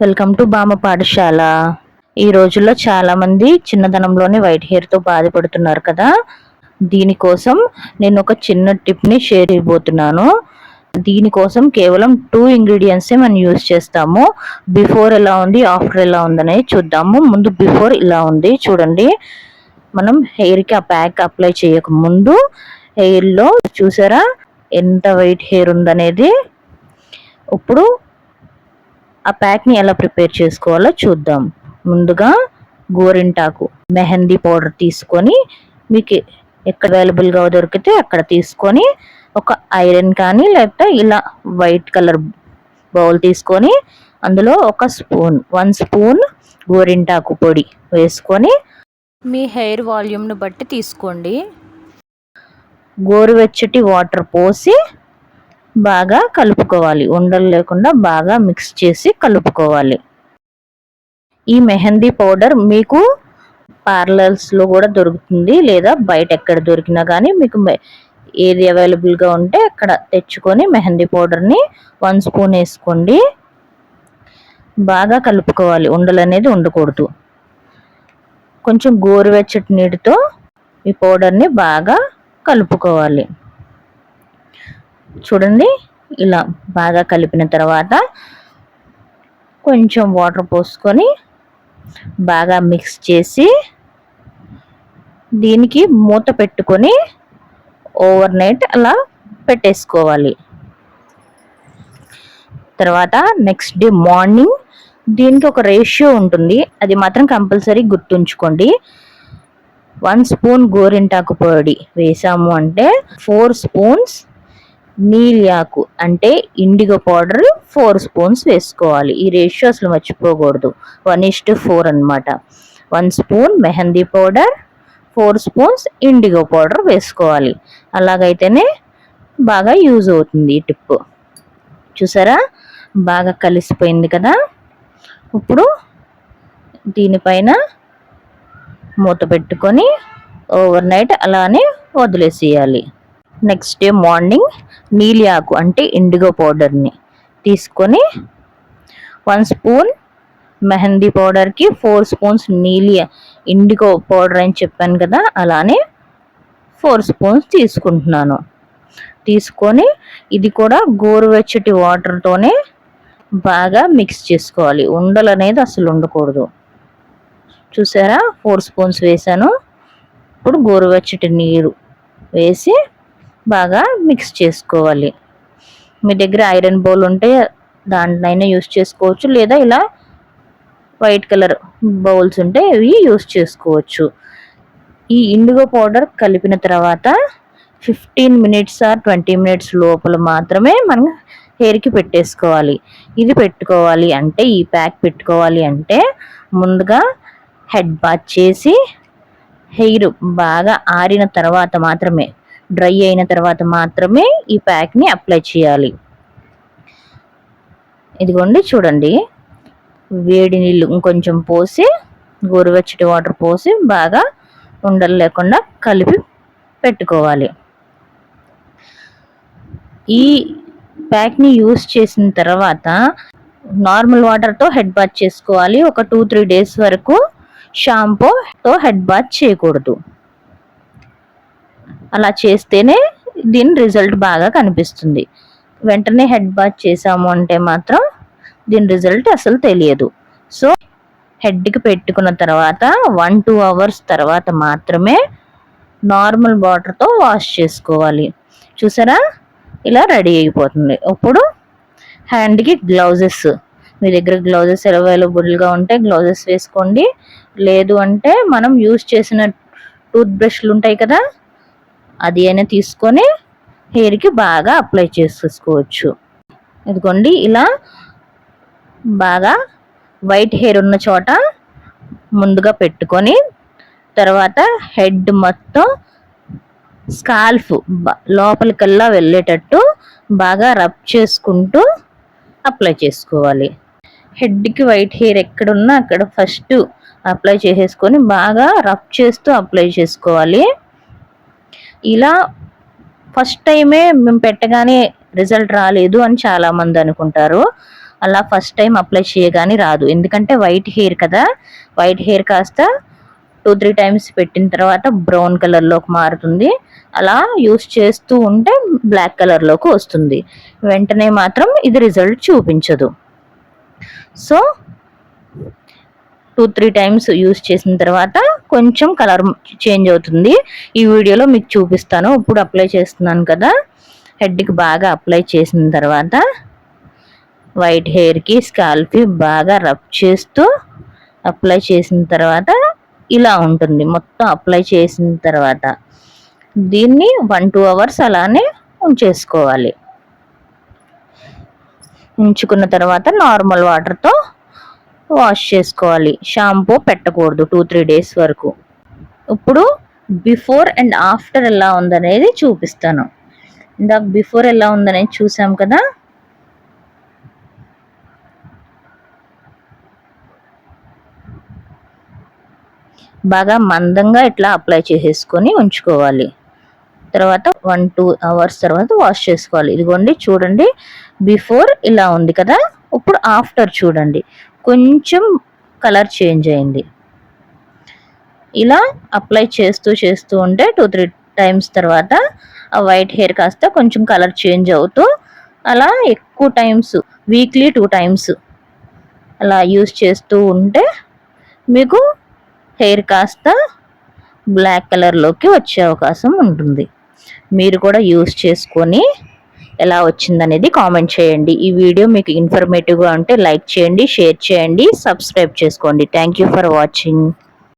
Welcome to బామ పాఠశాల. ఈ రోజుల్లో చాలా మంది చిన్నదనంలోనే వైట్ హెయిర్తో బాధపడుతున్నారు కదా. దీనికోసం నేను ఒక చిన్న టిప్ని షేర్ చేయబోతున్నాను. దీనికోసం కేవలం టూ ఇంగ్రీడియంట్సే మనం యూజ్ చేస్తాము. బిఫోర్ ఎలా ఉంది ఆఫ్టర్ ఎలా ఉందనేది చూద్దాము. ముందు బిఫోర్ ఇలా ఉంది చూడండి. మనం హెయిర్కి ఆ ప్యాక్ అప్లై చేయక ముందు చూసారా? ఎంత వైట్ హెయిర్ ఉందనేది. ఇప్పుడు ఆ ప్యాక్ని ఎలా ప్రిపేర్ చేసుకోవాలో చూద్దాం. ముందుగా గోరింటాకు మెహందీ పౌడర్ తీసుకొని మీకు ఎక్కడ అవైలబుల్గా దొరికితే అక్కడ తీసుకొని ఒక ఐరన్ కానీ లేకపోతే ఇలా వైట్ కలర్ బౌల్ తీసుకొని అందులో ఒక స్పూన్ వన్ స్పూన్ గోరింటాకు పొడి వేసుకొని మీ హెయిర్ వాల్యూమ్ను బట్టి తీసుకోండి. గోరువెచ్చటి వాటర్ పోసి బాగా కలుపుకోవాలి. ఉండలు లేకుండా బాగా మిక్స్ చేసి కలుపుకోవాలి. ఈ మెహందీ పౌడర్ మీకు పార్లర్స్లో కూడా దొరుకుతుంది. లేదా బయట ఎక్కడ దొరికినా కానీ మీకు ఏది అవైలబుల్గా ఉంటే అక్కడ తెచ్చుకొని మెహందీ పౌడర్ని వన్ స్పూన్ వేసుకోండి. బాగా కలుపుకోవాలి. ఉండలు అనేది ఉండకూడదు. కొంచెం గోరువెచ్చటి నీటితో ఈ పౌడర్ని బాగా కలుపుకోవాలి. చూడండి. ఇలా బాగా కలిపిన తర్వాత కొంచెం వాటర్ పోసుకొని బాగా మిక్స్ చేసి దీనికి మూత పెట్టుకొని ఓవర్ నైట్ అలా పెట్టేసుకోవాలి. తర్వాత నెక్స్ట్ డే మార్నింగ్ దీనికి ఒక రేషియో ఉంటుంది. అది మాత్రం కంపల్సరీ గుర్తుంచుకోండి. వన్ స్పూన్ గోరింటాకు పొడి వేసాము అంటే ఫోర్ స్పూన్స్ నీలియాకు అంటే ఇండిగో పౌడర్ ఫోర్ స్పూన్స్ వేసుకోవాలి. ఈ రేషియో అసలు మర్చిపోకూడదు. వన్ ఇస్ టు ఫోర్ అనమాట one spoon mehndi powder four spoons indigo powder వేసుకోవాలి. అలాగైతేనే బాగా యూజ్ అవుతుంది ఈ టిప్. చూసారా? బాగా కలిసిపోయింది కదా? ఇప్పుడు దీనిపైన మూత పెట్టుకొని ఓవర్ నైట్ అలానే వదిలేసేయాలి. నెక్స్ట్ డే మార్నింగ్ నీలి ఆకు అంటే ఇండిగో పౌడర్ని తీసుకొని వన్ స్పూన్ మెహందీ పౌడర్కి ఫోర్ స్పూన్స్ నీలి ఇండిగో పౌడర్ అని చెప్పాను కదా అలానే ఫోర్ స్పూన్స్ తీసుకుంటున్నాను. తీసుకొని ఇది కూడా గోరువెచ్చటి వాటర్తోనే బాగా మిక్స్ చేసుకోవాలి. ఉండలు అనేది అసలు ఉండకూడదు. చూసారా? ఫోర్ స్పూన్స్ వేసాను. ఇప్పుడు గోరువెచ్చటి నీరు వేసి బాగా మిక్స్ చేసుకోవాలి. మీ దగ్గర ఐరన్ బౌల్ ఉంటే దాంట్లోనే యూస్ చేసుకోవచ్చు. లేదా ఇలా వైట్ కలర్ బౌల్స్ ఉంటే ఇవి యూస్ చేసుకోవచ్చు. ఈ ఇండిగో పౌడర్ కలిపిన తర్వాత fifteen minutes or twenty minutes లోపల మాత్రమే మనం హెయిర్కి పెట్టేసుకోవాలి. ఇది పెట్టుకోవాలి అంటే ఈ ప్యాక్ పెట్టుకోవాలి అంటే ముందుగా హెడ్ బాత్ చేసి హెయిర్ బాగా ఆరిన తర్వాత మాత్రమే డ్రై అయిన తర్వాత మాత్రమే ఈ ప్యాక్ని అప్లై చేయాలి. ఇదిగోండి చూడండి. వేడి నీళ్ళు ఇంకొంచెం పోసి గోరువెచ్చటి వాటర్ పోసి బాగా ఉండలు లేకుండా కలిపి పెట్టుకోవాలి. ఈ ప్యాక్ని యూస్ చేసిన తర్వాత నార్మల్ వాటర్తో హెడ్ బాత్ చేసుకోవాలి. ఒక టూ త్రీ డేస్ వరకు షాంపూతో హెడ్ బాత్ చేయకూడదు. అలా చేస్తేనే దీని రిజల్ట్ బాగా కనిపిస్తుంది. వెంటనే హెడ్ బాత్ చేసాము అంటే మాత్రం దీని రిజల్ట్ అసలు తెలియదు. సో హెడ్కి పెట్టుకున్న తర్వాత వన్ టూ అవర్స్ తర్వాత మాత్రమే నార్మల్ వాటర్తో వాష్ చేసుకోవాలి. చూసారా? ఇలా రెడీ అయిపోతుంది. ఇప్పుడు హ్యాండ్కి గ్లౌజెస్. మీ దగ్గర గ్లౌజెస్ అవైలబుల్గా ఉంటే గ్లౌజెస్ వేసుకోండి. లేదు అంటే మనం యూజ్ చేసిన టూత్ బ్రష్లు ఉంటాయి కదా? అది అయినా తీసుకొని హెయిర్కి బాగా అప్లై చేసేసుకోవచ్చు. ఇదిగోండి ఇలా బాగా వైట్ హెయిర్ ఉన్న చోట ముందుగా పెట్టుకొని తర్వాత హెడ్ మొత్తం స్కాల్ఫ్ లోపలికల్లా వెళ్ళేటట్టు బాగా రబ్ చేసుకుంటూ అప్లై చేసుకోవాలి. హెడ్కి వైట్ హెయిర్ ఎక్కడున్నా అక్కడ ఫస్ట్ అప్లై చేసేసుకొని బాగా రబ్ చేస్తూ అప్లై చేసుకోవాలి. ఇలా ఫస్ట్ టైమే మేము పెట్టగానే రిజల్ట్ రాలేదు అని చాలామంది అనుకుంటారు. అలా ఫస్ట్ టైం అప్లై చేయగానే రాదు. ఎందుకంటే వైట్ హెయిర్ కదా. వైట్ హెయిర్ కాస్త టూ త్రీ టైమ్స్ పెట్టిన తర్వాత బ్రౌన్ కలర్లోకి మారుతుంది. అలా యూస్ చేస్తూ ఉంటే బ్లాక్ కలర్లోకి వస్తుంది. వెంటనే మాత్రం ఇది రిజల్ట్ చూపించదు. So two three times use చేసిన తర్వాత కొంచెం కలర్ చేంజ్ అవుతుంది. ఈ వీడియోలో మీకు చూపిస్తాను. ఇప్పుడు అప్లై చేస్తున్నాను కదా. హెడ్కి బాగా అప్లై చేసిన తర్వాత వైట్ హెయిర్కి స్కాల్ఫ్కి బాగా రబ్ చేస్తూ అప్లై చేసిన తర్వాత ఇలా ఉంటుంది. మొత్తం అప్లై చేసిన తర్వాత దీన్ని వన్ టూ అవర్స్ అలానే ఉంచేసుకోవాలి. ఉంచుకున్న తర్వాత నార్మల్ వాటర్తో వాష్ చేసుకోవాలి. షాంపూ పెట్టకూడదు టూ త్రీ డేస్ వరకు. ఇప్పుడు బిఫోర్ అండ్ ఆఫ్టర్ ఎలా ఉందనేది చూపిస్తాను. ఇందాక బిఫోర్ ఎలా ఉందనేది చూసాం కదా? బాగా మందంగా ఇట్లా అప్లై చేసేసుకొని ఉంచుకోవాలి. తర్వాత వన్ టూ అవర్స్ తర్వాత వాష్ చేసుకోవాలి. ఇదిగోండి చూడండి. బిఫోర్ ఇలా ఉంది కదా? ఇప్పుడు ఆఫ్టర్ చూడండి. కొంచెం కలర్ చేంజ్ అయింది. ఇలా అప్లై చేస్తూ చేస్తూ ఉంటే టూ త్రీ టైమ్స్ తర్వాత ఆ వైట్ హెయిర్ కాస్త కొంచెం కలర్ చేంజ్ అవుతూ అలా ఎక్కువ టైమ్స్ వీక్లీ టూ టైమ్స్ అలా యూస్ చేస్తూ ఉంటే మీకు హెయిర్ కాస్త బ్లాక్ కలర్లోకి వచ్చే అవకాశం ఉంటుంది. మీరు కూడా యూస్ చేసుకొని ఎలా వచ్చిందనేది కామెంట్ చేయండి. ఈ వీడియో మీకు ఇన్ఫర్మేటివ్గా ఉంటే లైక్ చేయండి షేర్ చేయండి సబ్స్క్రైబ్ చేసుకోండి. Thank you for watching